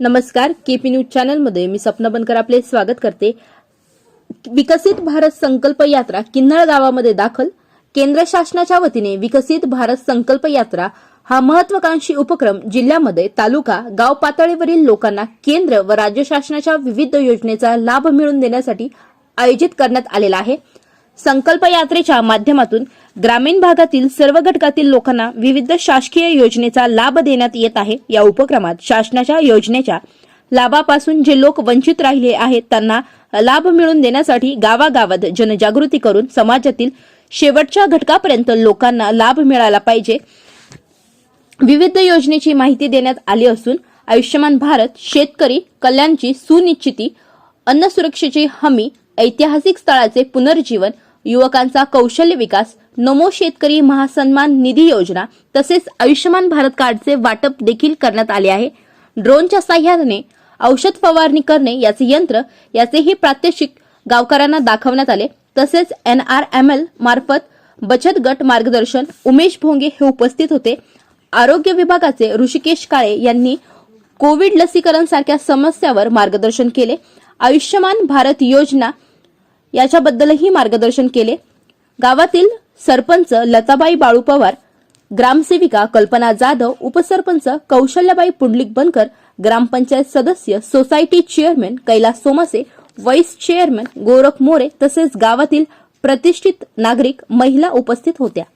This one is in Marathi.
नमस्कार केपी न्यूज चॅनलमध्ये मी सपना बनकर आपले स्वागत करते. विकसित भारत संकल्प यात्रा किन्नळ गावामध्ये दाखल. केंद्र शासनाच्या वतीने विकसित भारत संकल्प यात्रा हा महत्वाकांक्षी उपक्रम जिल्ह्यामध्ये तालुका गाव पातळीवरील लोकांना केंद्र व राज्य शासनाच्या विविध योजनेचा लाभ मिळवून देण्यासाठी आयोजित करण्यात आलेला आहे. संकल्प यात्रेच्या माध्यमातून ग्रामीण भागातील सर्व घटकातील लोकांना विविध शासकीय योजनेचा लाभ देण्यात येत आहे. या उपक्रमात शासनाच्या योजनेच्या लाभापासून जे लोक वंचित राहिले आहेत त्यांना लाभ मिळवून देण्यासाठी गावागावात जनजागृती करून समाजातील शेवटच्या घटकापर्यंत लोकांना लाभ मिळाला पाहिजे. विविध योजनेची माहिती देण्यात आली असून आयुष्यमान भारत शेतकरी कल्याणची सुनिश्चिती अन्न सुरक्षेची हमी ऐतिहासिक स्थळाचे पुनर्जीवन युवकांचा कौशल्य विकास नमो शेतकरी महासन्मान निधी योजना तसेच आयुष्यमान भारत कार्डचे वाटप देखील करण्यात आले आहे. ड्रोनच्या साह्याने औषध फवारणी करणे याचे यंत्र याचेही प्रात्यक्षिक गावकऱ्यांना दाखवण्यात आले. तसेच एन आर एम मार्फत बचत गट मार्गदर्शन उमेश भोंगे हे उपस्थित होते. आरोग्य विभागाचे ऋषिकेश काळे यांनी कोविड लसीकरण सारख्या समस्यावर मार्गदर्शन केले. आयुष्यमान भारत योजना याच्याबद्दलही मार्गदर्शन केले. गावातील सरपंच लताबाई बाळू पवार ग्रामसेविका कल्पना जाधव उपसरपंच कौशल्याबाई पुंडलिक बनकर ग्रामपंचायत सदस्य society chairman Kailas Somase vice chairman Gorakh More तसेच गावातील प्रतिष्ठित नागरिक महिला उपस्थित होत्या.